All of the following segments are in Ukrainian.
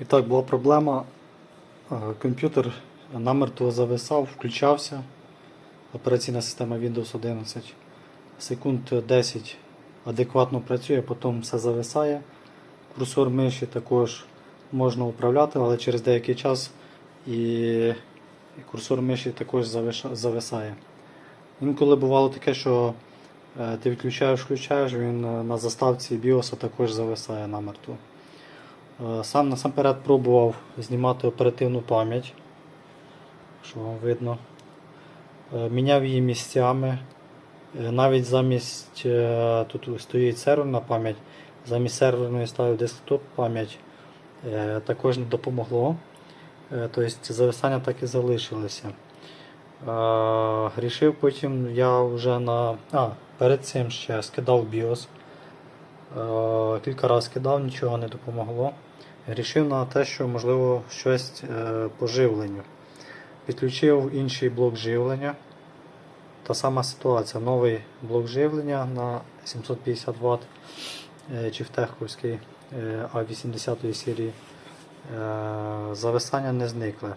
І так, була проблема. Е, Комп'ютер намертво зависав, включався. Операційна система Windows 11. Секунд 10 адекватно працює, потім все зависає. Курсор миші також можна управляти, але через деякий час і курсор миші також зависає. Інколи бувало таке, що е, ти відключаєш, включаєш, він е, на заставці BIOS також зависає намертво. Е, Сам насамперед пробував знімати оперативну пам'ять, що вам видно. Е, Міняв її місцями. Е, Навіть замість тут стоїть серверна пам'ять, замість серверної ставив десктоп пам'ять. Також не допомогло. Тобто зависання так і залишилося. Рішив потім я вже на. А, перед цим ще скидав BIOS. Е, Кілька разів кидав, нічого не допомогло. Рішив на те, що можливо щось е, по живленню. Підключив інший блок живлення. Та сама ситуація. Новий блок живлення на 750 Вт е, чифтеховський е, А80 серії. Зависання не зникли.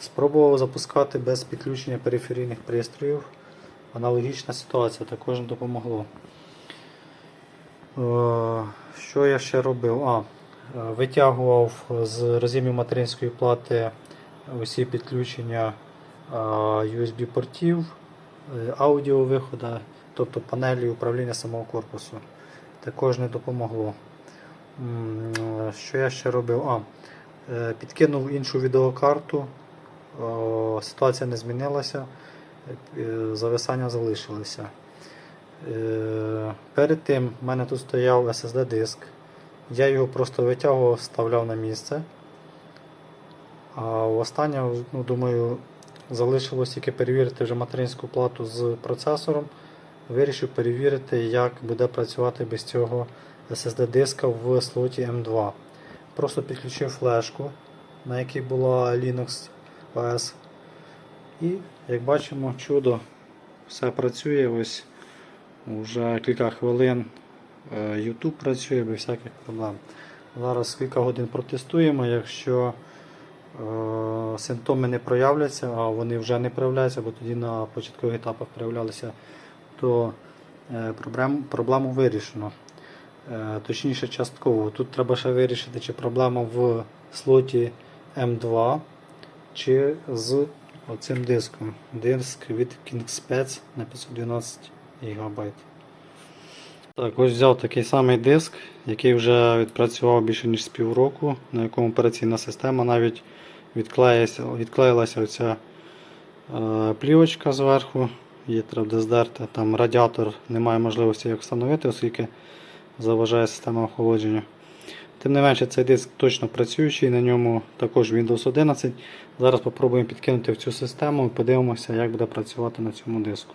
Спробував запускати без підключення периферійних пристроїв. Аналогічна ситуація також не допомогло. Е, Що я ще робив? А, е, витягував з роз'ємів материнської плати усі підключення е, USB-портів, аудіовиходу, тобто панелі управління самого корпусу. Також не допомогло. Що я ще робив? А, підкинув іншу відеокарту. Ситуація не змінилася, зависання залишилися. Перед тим в мене тут стояв SSD диск. Я його просто витягував, вставляв на місце. А останнє, ну, думаю, залишилось тільки перевірити вже материнську плату з процесором. Вирішив перевірити, як буде працювати без цього SSD диска в слоті M2. Просто підключив флешку, на якій була Linux OS. І, як бачимо, чудо, все працює. Ось вже кілька хвилин е, YouTube працює без всяких проблем. Зараз кілька годин протестуємо. Якщо е, симптоми не проявляться, а вони вже не проявляються, бо тоді на початкових етапах проявлялися, то е, проблем, проблему вирішено. Е, Точніше, частково. Тут треба ще вирішити, чи проблема в слоті M2, чи з оцим диском. Диск від KingSpec на 512 ГБ. Так, ось взяв такий самий диск, який вже відпрацював більше ніж з півроку, на якому операційна система навіть відклеїлася, відклеїлася оця е, плівочка зверху, її треба здерти. Там радіатор немає можливості як встановити, оскільки заважає система охолодження. Тим не менше, цей диск точно працюючий, на ньому також Windows 11. Зараз спробуємо підкинути в цю систему і подивимося, як буде працювати на цьому диску.